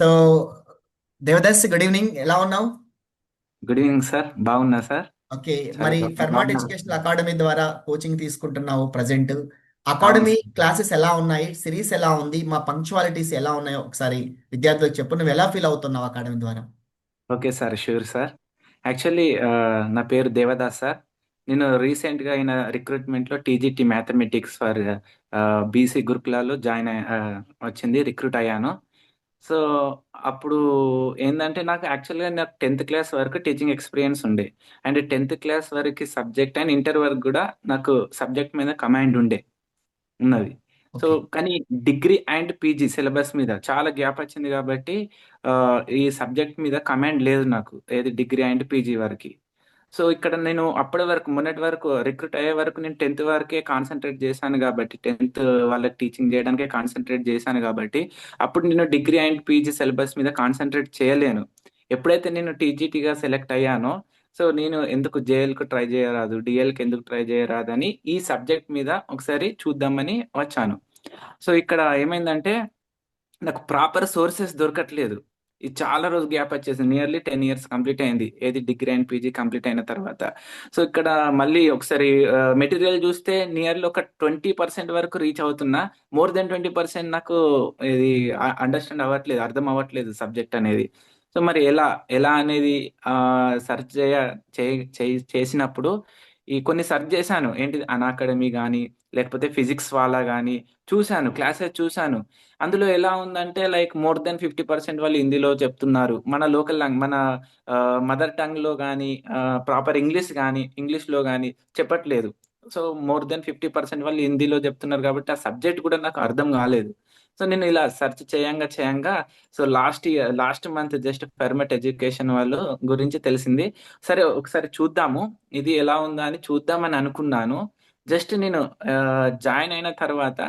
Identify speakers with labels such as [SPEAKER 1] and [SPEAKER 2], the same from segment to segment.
[SPEAKER 1] So Devdas good evening ఎలా ఉన్నావు?
[SPEAKER 2] Good evening sir బాగున్నా సార్
[SPEAKER 1] ఓకే మరి ఫెర్మాట్
[SPEAKER 2] బాగున్నా
[SPEAKER 1] ఎడ్యుకేషనల్ అకాడమీ ద్వారా కోచింగ్ తీసుకుంటున్నావు ప్రజెంట్ అకాడమీ క్లాసెస్ ఎలా ఉన్నాయి? సిరీస్ ఎలా ఉంది? మా పంక్చువాలిటీస్ ఎలా ఉన్నాయో? ఒకసారి విద్యార్థులకు చెప్పు. నువ్వు ఎలా ఫీల్ అవుతున్నావు అకాడమీ ద్వారా?
[SPEAKER 2] Okay sir sure sir actually నా పేరు దేవదాస్ సార్ నేను రీసెంట్గా అయిన రిక్రూట్మెంట్లో టీజీటీ మ్యాథమెటిక్స్ ఫర్ బీసీ గురుకులాలో జాయిన్ వచ్చింది రిక్రూట్ అయ్యాను. సో అప్పుడు ఏంటంటే నాకు యాక్చువల్గా నాకు టెన్త్ క్లాస్ వరకు టీచింగ్ ఎక్స్పీరియన్స్ ఉండే. అండ్ టెన్త్ క్లాస్ వరకు సబ్జెక్ట్ అండ్ ఇంటర్ వరకు కూడా నాకు సబ్జెక్ట్ మీద కమాండ్ ఉండే ఉన్నది. సో
[SPEAKER 1] ఓకే
[SPEAKER 2] కానీ డిగ్రీ అండ్ పీజీ సిలబస్ మీద చాలా గ్యాప్ వచ్చింది కాబట్టి ఈ సబ్జెక్ట్ మీద కమాండ్ లేదు నాకు ఏది డిగ్రీ అండ్ పీజీ వరకు. సో ఇక్కడ నేను అప్పటి వరకు మొన్నటి వరకు రిక్రూట్ అయ్యే వరకు నేను టెన్త్ వరకే కాన్సన్ట్రేట్ చేశాను కాబట్టి టెన్త్ వాళ్ళకి టీచింగ్ చేయడానికే కాన్సన్ట్రేట్ చేశాను కాబట్టి అప్పుడు నేను డిగ్రీ అండ్ పీజీ సిలబస్ మీద కాన్సన్ట్రేట్ చేయలేను. ఎప్పుడైతే నేను టీజీటీగా సెలెక్ట్ అయ్యానో సో నేను ఎందుకు జేఎల్కు ట్రై చేయరాదు డిఎల్కి ఎందుకు ట్రై చేయరాదని ఈ సబ్జెక్ట్ మీద ఒకసారి చూద్దామని వచ్చాను. సో ఇక్కడ ఏమైందంటే నాకు ప్రాపర్ సోర్సెస్ దొరకట్లేదు. ఇది చాలా రోజు గ్యాప్ వచ్చేసింది. నియర్లీ టెన్ ఇయర్స్ కంప్లీట్ అయింది. ఏది డిగ్రీ అండ్ పీజీ కంప్లీట్ అయిన తర్వాత. సో ఇక్కడ మళ్ళీ ఒకసారి మెటీరియల్ చూస్తే నియర్లీ ఒక ట్వంటీ పర్సెంట్ వరకు రీచ్ అవుతున్నా. మోర్ దెన్ ట్వంటీ పర్సెంట్ నాకు ఇది అండర్స్టాండ్ అవ్వట్లేదు అర్థం అవ్వట్లేదు సబ్జెక్ట్ అనేది. సో మరి ఎలా ఎలా అనేది సెర్చ్ చేయ చే- చే- చేసినప్పుడు ఈ కొన్ని సర్చ్ చేశాను. ఏంటి అన్ అకాడమీ కానీ లేకపోతే ఫిజిక్స్ వాళ్ళ కానీ చూశాను క్లాసెస్ చూశాను. అందులో ఎలా ఉందంటే like more than fifty percent వాళ్ళు హిందీలో చెప్తున్నారు. మన లోకల్ లాంగ్ మన మదర్ టంగ్లో కానీ ప్రాపర్ ఇంగ్లీష్ కానీ ఇంగ్లీష్లో కానీ చెప్పట్లేదు. So more than fifty percent వాళ్ళు హిందీలో చెప్తున్నారు కాబట్టి ఆ సబ్జెక్ట్ కూడా నాకు అర్థం కాలేదు. సో నేను ఇలా సెర్చ్ చేయంగా చేయంగా so last year last month just Fermat education వాళ్ళు గురించి తెలిసింది. సరే ఒకసారి చూద్దాము. ఇది ఎలా ఉందా అని చూద్దామని అనుకున్నాను. జస్ట్ నేను జాయిన్ అయిన తర్వాత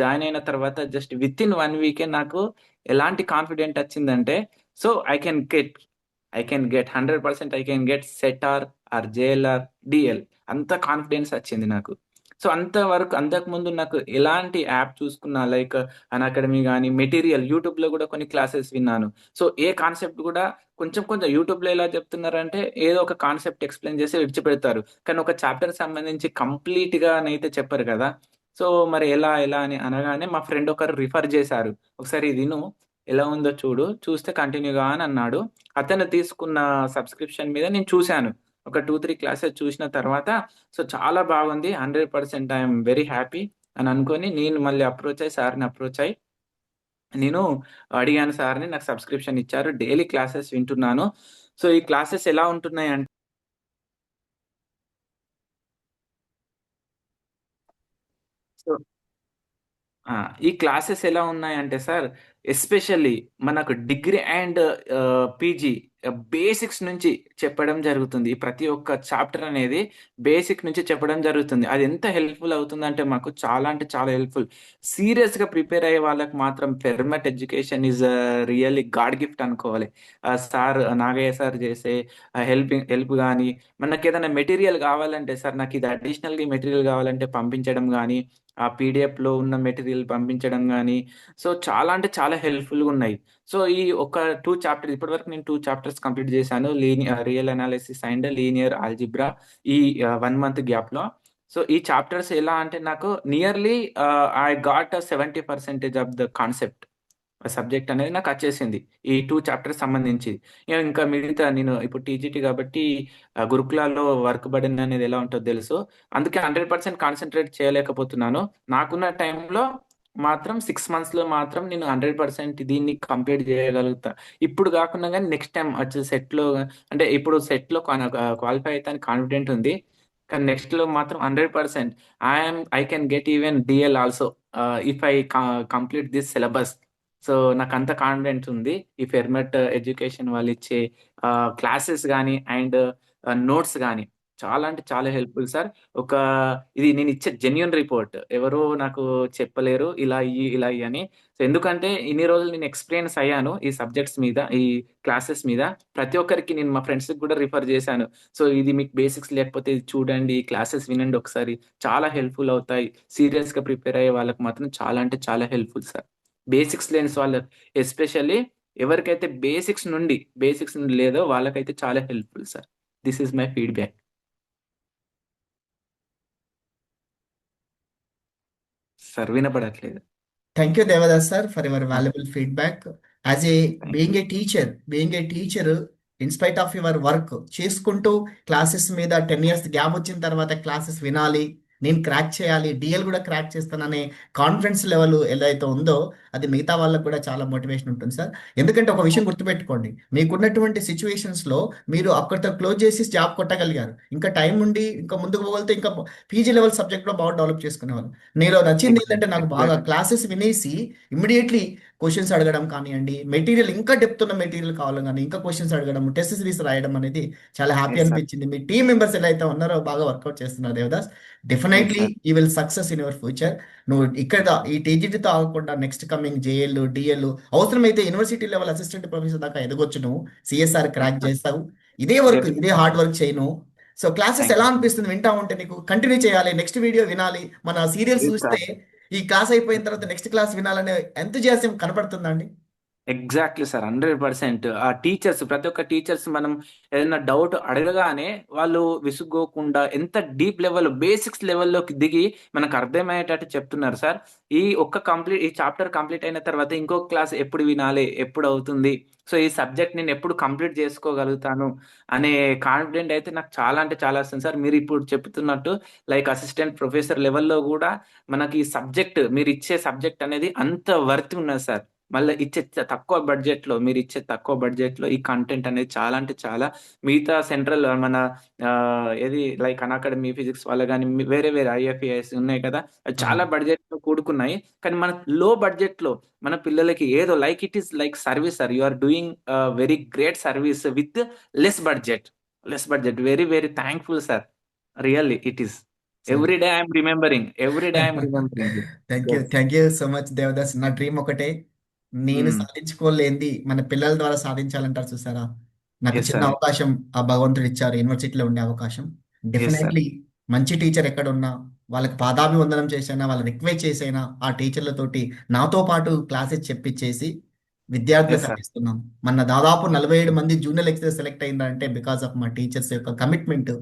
[SPEAKER 2] జాయిన్ అయిన తర్వాత just with in one week నాకు ఎలాంటి కాన్ఫిడెంట్ వచ్చిందంటే so I can get I can get hundred percent I can get SET or or JL or DL అంత కాన్ఫిడెన్స్ వచ్చింది నాకు. సో అంతవరకు అంతకుముందు నాకు ఎలాంటి యాప్ చూసుకున్నా లైక్ అన్ అకాడమీ కానీ మెటీరియల్ యూట్యూబ్లో కూడా కొన్ని క్లాసెస్ విన్నాను. సో ఏ కాన్సెప్ట్ కూడా కొంచెం కొంచెం యూట్యూబ్లో ఎలా చెప్తున్నారంటే ఏదో ఒక కాన్సెప్ట్ ఎక్స్ప్లెయిన్ చేసి విడిచిపెడతారు కానీ ఒక చాప్టర్ సంబంధించి కంప్లీట్గా అయితే చెప్పరు కదా. సో మరి ఎలా ఎలా అని అనగానే మా ఫ్రెండ్ ఒకరు రిఫర్ చేశారు. ఒకసారి విను ఎలా ఉందో చూడు చూస్తే కంటిన్యూగా అని అన్నాడు. అతను తీసుకున్న సబ్స్క్రిప్షన్ మీద నేను చూశాను. ఒక టూ త్రీ క్లాసెస్ చూసిన తర్వాత సో చాలా బాగుంది. Hundred percent I'm very happy అని అనుకొని నేను మళ్ళీ అప్రోచ్ అయ్యి సార్ని అప్రోచ్ అయ్యి నేను అడిగాను సార్ని నాకు సబ్స్క్రిప్షన్ ఇచ్చారు. డైలీ క్లాసెస్ వింటున్నాను. సో ఈ క్లాసెస్ ఎలా ఉంటున్నాయి అంటే సో ఆ, ఈ క్లాసెస్ ఎలా ఉన్నాయంటే సార్ ఎస్పెషల్లీ మనకు డిగ్రీ అండ్ పీజీ బేసిక్స్ నుంచి చెప్పడం జరుగుతుంది. ప్రతి ఒక్క చాప్టర్ అనేది బేసిక్ నుంచి చెప్పడం జరుగుతుంది. అది ఎంత హెల్ప్ఫుల్ అవుతుందంటే మాకు చాలా అంటే చాలా హెల్ప్ఫుల్. సీరియస్గా ప్రిపేర్ అయ్యే వాళ్ళకి మాత్రం Fermat education is really God gift అనుకోవాలి. సార్ నాగయ్య సార్ చేసే హెల్పింగ్ హెల్ప్ కానీ మనకి ఏదైనా మెటీరియల్ కావాలంటే సార్ నాకు ఇది అడిషనల్ మెటీరియల్ కావాలంటే పంపించడం కానీ ఆ పీడిఎఫ్‌లో ఉన్న మెటీరియల్ పంపించడం కానీ సో చాలా అంటే చాలా హెల్ప్ఫుల్గా ఉన్నాయి. సో ఈ ఒక టూ చాప్టర్స్ ఇప్పటివరకు నేను టూ చాప్టర్స్ కంప్లీట్ చేశాను. Linear real analysis and linear algebra ఈ వన్ మంత్ గ్యాప్లో. సో ఈ చాప్టర్స్ ఎలా అంటే నాకు nearly I got seventy percentage of the concept. Subject అనేది నాకు వచ్చేసింది. ఈ టూ చాప్టర్స్ సంబంధించి. ఇంకా మిగతా నేను ఇప్పుడు టీజీటీ కాబట్టి గురుకులాల్లో వర్క్ బర్డెన్ అనేది ఎలా ఉంటుందో తెలుసు. అందుకే హండ్రెడ్ పర్సెంట్ కాన్సన్ట్రేట్ చేయలేకపోతున్నాను. నాకున్న టైంలో మాత్రం సిక్స్ మంత్స్లో మాత్రం నేను హండ్రెడ్ పర్సెంట్ దీన్ని కంప్లీట్ చేయగలుగుతా. ఇప్పుడు కాకుండా కానీ నెక్స్ట్ టైం వచ్చే సెట్లో అంటే ఇప్పుడు సెట్లో క్వాలిఫై అయితే కాన్ఫిడెంట్ ఉంది. కానీ నెక్స్ట్లో మాత్రం hundred percent I'm I can get even DL also if I complete this syllabus so నాకు అంత కాన్ఫిడెన్స్ ఉంది. ఈ ఫెర్మెట్ ఎడ్యుకేషన్ వాళ్ళు ఇచ్చే క్లాసెస్ కానీ అండ్ నోట్స్ కానీ చాలా అంటే చాలా హెల్ప్ఫుల్ సార్. ఒక ఇది నేను ఇచ్చే జెన్యున్ రిపోర్ట్ ఎవరో నాకు చెప్పలేరు ఇలా ఇయ్యి ఇలా ఇయ్యి అని. సో ఎందుకంటే ఇన్ని రోజులు నేను ఎక్స్పీరియన్స్ అయ్యాను ఈ సబ్జెక్ట్స్ మీద ఈ క్లాసెస్ మీద. ప్రతి ఒక్కరికి నేను మా ఫ్రెండ్స్కి కూడా రిఫర్ చేశాను. సో ఇది మీకు బేసిక్స్ లేకపోతే ఇది చూడండి క్లాసెస్ వినండి ఒకసారి. చాలా హెల్ప్ఫుల్ అవుతాయి. సీరియస్గా ప్రిపేర్ అయ్యే వాళ్ళకి మాత్రం చాలా అంటే చాలా హెల్ప్ఫుల్ సార్. బేసిక్స్ లేని వాళ్ళు ఎస్పెషల్లీ ఎవరికైతే బేసిక్స్ నుండి బేసిక్స్ నుండి లేదో వాళ్ళకైతే చాలా helpful sir. This is my feedback. Sir వినపడట్లేదు.
[SPEAKER 1] Thank you Devadas sir for your valuable feedback. As a being a teacher being a teacher in spite of your work చేసుకుంటూ classes మీద ten years gap వచ్చిన తర్వాత classes వినాలి నేను crack చేయాలి DL కూడా crack చేస్తాననే confidence level ఏదైతే ఉందో అది మిగతా వాళ్ళకు కూడా చాలా మోటివేషన్ ఉంటుంది సార్. ఎందుకంటే ఒక విషయం గుర్తుపెట్టుకోండి మీకున్నటువంటి సిచ్యువేషన్స్లో మీరు అక్కడితో క్లోజ్ చేసి జాబ్ కొట్టగలిగారు. ఇంకా టైం ఉండి ఇంకా ముందుకు పోగలితే ఇంకా పీజీ లెవెల్ సబ్జెక్ట్లో బాగా డెవలప్ చేసుకునేవాళ్ళు. నేను నచ్చింది ఏంటంటే నాకు బాగా క్లాసెస్ వినేసి ఇమ్మీడియట్లీ క్వశ్చన్స్ అడగడం కానివ్వండి మెటీరియల్ ఇంకా డెప్త్ ఉన్న మెటీరియల్ కావాలి కానీ ఇంకా క్వశ్చన్స్ అడగడం టెస్ట్ సిరీస్ రాయడం అనేది చాలా హ్యాపీ. అనిపించింది మీ టీం మెంబర్స్ ఎలా అయితే ఉన్నారో బాగా వర్కౌట్ చేస్తున్నారు Devadas definitely you will success in your future నువ్వు ఇక్కడ ఈ టీజీటీతో ఆగకుండా నెక్స్ట్ కమింగ్ జేఎల్ డిఎల్ అవసరమైతే యూనివర్సిటీ లెవెల్ అసిస్టెంట్ ప్రొఫెసర్ దాకా ఎదగొచ్చు నువ్వు సిఎస్ఆర్ క్రాక్. చేస్తావు ఇదే వర్క్ ఇదే. హార్డ్ వర్క్ చేయను సో క్లాసెస్ ఎలా. అనిపిస్తుంది వింటా ఉంటే నీకు కంటిన్యూ చేయాలి నెక్స్ట్ వీడియో వినాలి మన సీరియల్స్ చూస్తే. ఈ క్లాస్ అయిపోయిన తర్వాత నెక్స్ట్ క్లాస్ వినాలనే ఎంతజియాసం కనపడుతుందండి
[SPEAKER 2] ఎగ్జాక్ట్లీ సార్ హండ్రెడ్ పర్సెంట్ ఆ టీచర్స్ ప్రతి ఒక్క టీచర్స్ మనం ఏదైనా డౌట్ అడగగానే వాళ్ళు విసుగోకుండా ఎంత డీప్ లెవెల్ బేసిక్స్ లెవెల్లోకి దిగి మనకు అర్థమయ్యేటట్టు చెప్తున్నారు సార్ ఈ ఒక్క కంప్లీట్ ఈ చాప్టర్ కంప్లీట్ అయిన తర్వాత ఇంకొక క్లాస్ ఎప్పుడు వినాలి ఎప్పుడు అవుతుంది? సో ఈ సబ్జెక్ట్ నేను ఎప్పుడు కంప్లీట్ చేసుకోగలుగుతాను అనే కాన్ఫిడెంట్ అయితే నాకు చాలా అంటే చాలా వస్తుంది సార్ మీరు ఇప్పుడు చెప్తున్నట్టు లైక్ అసిస్టెంట్ ప్రొఫెసర్ లెవెల్లో కూడా మనకి ఈ సబ్జెక్ట్ మీరు ఇచ్చే సబ్జెక్ట్ అనేది అంత వర్త్ ఉన్నది సార్ మళ్ళీ ఇచ్చే తక్కువ బడ్జెట్లో మీరు ఇచ్చే తక్కువ బడ్జెట్లో ఈ కంటెంట్ అనేది చాలా అంటే చాలా మిగతా సెంట్రల్ మన ఏది లైక్ అన్ అకాడమీ ఫిజిక్స్ వల్ల కానీ వేరే వేరే ఐఎఫ్ఏఎస్ ఉన్నాయి కదా అవి చాలా బడ్జెట్లో కూడుకున్నాయి. కానీ మన లో బడ్జెట్లో మన పిల్లలకి ఏదో like it is like service sir you are doing very great service with less budget. Less budget very very thankful sir. Really it is every day I'm remembering every day I'm remembering.
[SPEAKER 1] Thank you. Thank you so much Devdas. నా dream ఒకటే నేను. సాధించుకోలేంది మన పిల్లల ద్వారా సాధించాలంటారు చూసారా నాకు చిన్న. అవకాశం ఆ భగవంతుడు ఇచ్చారు యూనివర్సిటీలో ఉండే అవకాశం డెఫినెట్లీ మంచి టీచర్ ఎక్కడున్నా వాళ్ళకి పాదాభివందనం చేసైనా వాళ్ళని రిక్వెస్ట్ చేసైనా ఆ టీచర్లతోటి నాతో పాటు క్లాసెస్ చెప్పించేసి విద్యార్థులకు
[SPEAKER 2] sir.
[SPEAKER 1] అందిస్తున్నాం మన దాదాపు నలభై ఏడు మంది జూనియర్ లెక్చరర్ సెలెక్ట్ అయిందంటే బికాస్ ఆఫ్ మా టీచర్స్ యొక్క కమిట్మెంట్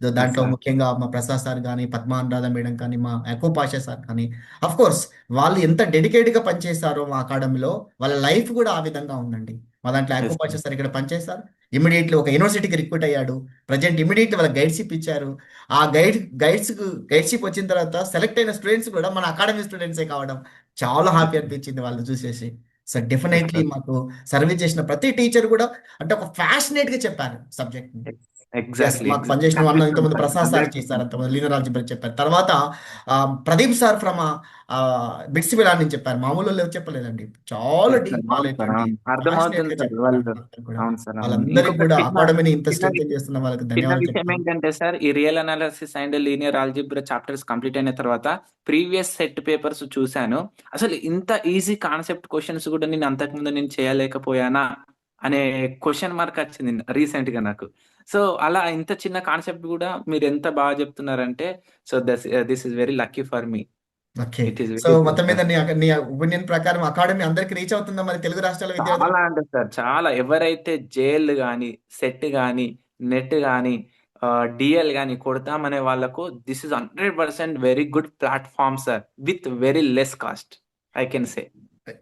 [SPEAKER 1] దాంట్లో. ముఖ్యంగా మా ప్రసాద్ సార్ కానీ పద్మా అనురాధ మేడం కానీ మా యాకూబ్ పాషా సార్ కానీ అఫ్ కోర్స్ వాళ్ళు ఎంత డెడికేట్గా పనిచేస్తారో మా అకాడమీలో వాళ్ళ లైఫ్ కూడా ఆ విధంగా ఉందండి. మా దాంట్లో
[SPEAKER 2] sir.
[SPEAKER 1] పాషా సార్ ఇక్కడ పనిచేస్తారు ఇమీడియట్లీ ఒక యూనివర్సిటీకి రిక్రూట్ అయ్యాడు. ప్రజెంట్ ఇమీడియట్లీ వాళ్ళ గైడ్షిప్ ఇచ్చారు. ఆ గైడ్ గైడ్స్ గైడ్షిప్ వచ్చిన తర్వాత సెలెక్ట్ అయిన స్టూడెంట్స్ కూడా మన అకాడమీ స్టూడెంట్సే కావడం చాలా హ్యాపీ అనిపించింది వాళ్ళు చూసేసి. So definitely. మాకు సర్వీస్ చేసిన ప్రతి టీచర్ కూడా అంటే ఒక ఫ్యాషనేట్గా చెప్పారు సబ్జెక్ట్
[SPEAKER 2] ఎగ్జాక్ట్లీ
[SPEAKER 1] మాకు పనిచేసిన వాళ్ళు ఇంతమంది ప్రసాద్ సార్ చేశారు అంతమంది లీనర్ ఆల్జీబ్రా చెప్పారు తర్వాత ప్రదీప్ సార్ ఫ్రమ్ బిట్స్ బిలా నుంచి చెప్పారు. మామూలు వాళ్ళు చెప్పలేదండి. చాలా డీప్
[SPEAKER 2] అర్థమవుతుంది సార్ వాళ్ళు.
[SPEAKER 1] కూడా.
[SPEAKER 2] అవును సార్ అవును.
[SPEAKER 1] వాళ్ళందరికీ
[SPEAKER 2] ఇంకొక
[SPEAKER 1] కూడా
[SPEAKER 2] చిన్న
[SPEAKER 1] అకాడమీని ఇంత స్ట్రెంగ్ చేస్తున్న వాళ్ళకి
[SPEAKER 2] చిన్న
[SPEAKER 1] ధన్యవాదాలు
[SPEAKER 2] విషయం ఏంటంటే సార్ ఈ real analysis and linear algebra chapters complete అయిన తర్వాత ప్రీవియస్ సెట్ పేపర్స్ చూశాను. అసలు ఇంత ఈజీ కాన్సెప్ట్ క్వశ్చన్స్ కూడా నేను అంతకుముందు నేను చేయలేకపోయానా? అనే క్వశ్చన్ మార్క్ వచ్చింది రీసెంట్గా నాకు. సో అలా ఇంత చిన్న కాన్సెప్ట్ కూడా మీరు ఎంత బాగా చెప్తున్నారంటే so thus this is very lucky for me
[SPEAKER 1] okay so మొత్తం మీద నీ నీ ఒపీనియన్ ప్రకారం అకాడమీ అందరికి రీచ్ అవుతుందా మరి తెలుగు రాష్ట్రాల విద్యార్థులు?
[SPEAKER 2] చాలా అంటే సార్ చాలా. ఎవరైతే జేఎల్ కానీ సెట్ కానీ నెట్ కానీ డిఎల్ కానీ కొడతామనే వాళ్ళకు this is hundred percent very good platform sir with very less cost I can say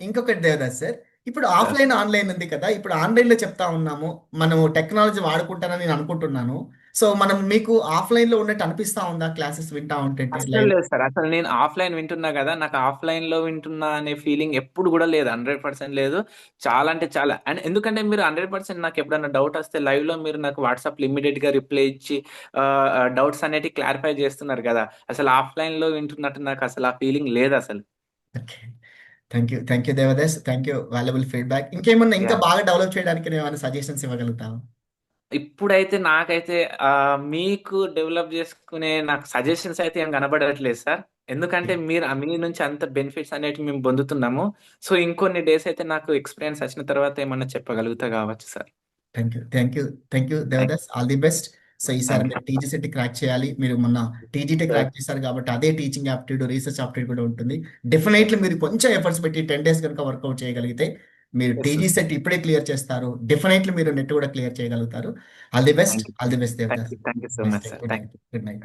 [SPEAKER 1] ఇంకొకటి దేవదాస్ సార్ ఇప్పుడు ఆఫ్లైన్ ఆన్లైన్ ఉంది కదా. ఇప్పుడు ఆన్లైన్లో చెప్తా ఉన్నాము. మనం టెక్నాలజీ వాడుకుంటానని నేను అనుకుంటున్నాను. సో మనం మీకు ఆఫ్లైన్లో ఉన్నట్టు అనిపిస్తా ఉందా? క్లాసెస్ వింటా ఉంటే
[SPEAKER 2] అసలు లేదు సార్. అసలు నేను ఆఫ్లైన్ వింటున్నా కదా. నాకు ఆఫ్లైన్లో వింటున్నా అనే ఫీలింగ్ ఎప్పుడు కూడా లేదు. హండ్రెడ్ పర్సెంట్ లేదు. చాలా అంటే చాలా. అండ్ ఎందుకంటే మీరు హండ్రెడ్ పర్సెంట్ నాకు ఎప్పుడైనా డౌట్ వస్తే లైవ్లో మీరు నాకు వాట్సాప్ ఇమీడియట్గా రిప్లై ఇచ్చి డౌట్స్ అనేవి క్లారిఫై చేస్తున్నారు కదా. అసలు ఆఫ్లైన్లో వింటున్నట్టు నాకు అసలు ఆ ఫీలింగ్ లేదు అసలు.
[SPEAKER 1] Okay. Thank you thank you Devdas thank you valuable feedback ఇంకేమన్నా ఇంకా. బాగా డెవలప్ చేయడానికి ఏమైనా సజెషన్స్ ఇవ్వగలుగుతాను
[SPEAKER 2] ఇప్పుడైతే నాకైతే మీకు డెవలప్ చేసుకునే నాకు సజెషన్స్ అయితే ఏం కనబడట్లేదు సార్. ఎందుకంటే మీరు మీ నుంచి అంత బెనిఫిట్స్ అనేవి మేము పొందుతున్నాము. సో ఇంకొన్ని డేస్ అయితే నాకు ఎక్స్పీరియన్స్ వచ్చిన తర్వాత ఏమన్నా చెప్పగలుగుతా కావచ్చు sir.
[SPEAKER 1] Thank you thank you thank you Devdas all the best so ఈసారి మీరు టీజీ సెట్ క్రాక్ చేయాలి. మీరు మొన్న టీజీటీ
[SPEAKER 2] యూ
[SPEAKER 1] క్రాక్ చేశారు కాబట్టి అదే టీచింగ్ యాప్టిట్యూడ్ రీసెర్చ్ యాప్టిట్యూడ్ కూడా ఉంటుంది. డెఫినెట్లీ మీరు కొంచెం ఎఫర్ట్స్ పెట్టి టెన్ డేస్ కనుక వర్కౌట్ చేయగలిగితే మీరు టీజీ సెట్ ఇప్పుడే క్లియర్ చేస్తారు. డెఫినెట్లీ మీరు నెట్ కూడా క్లియర్ చేయగలుగుతారు. All the best all the best Devdas. Good night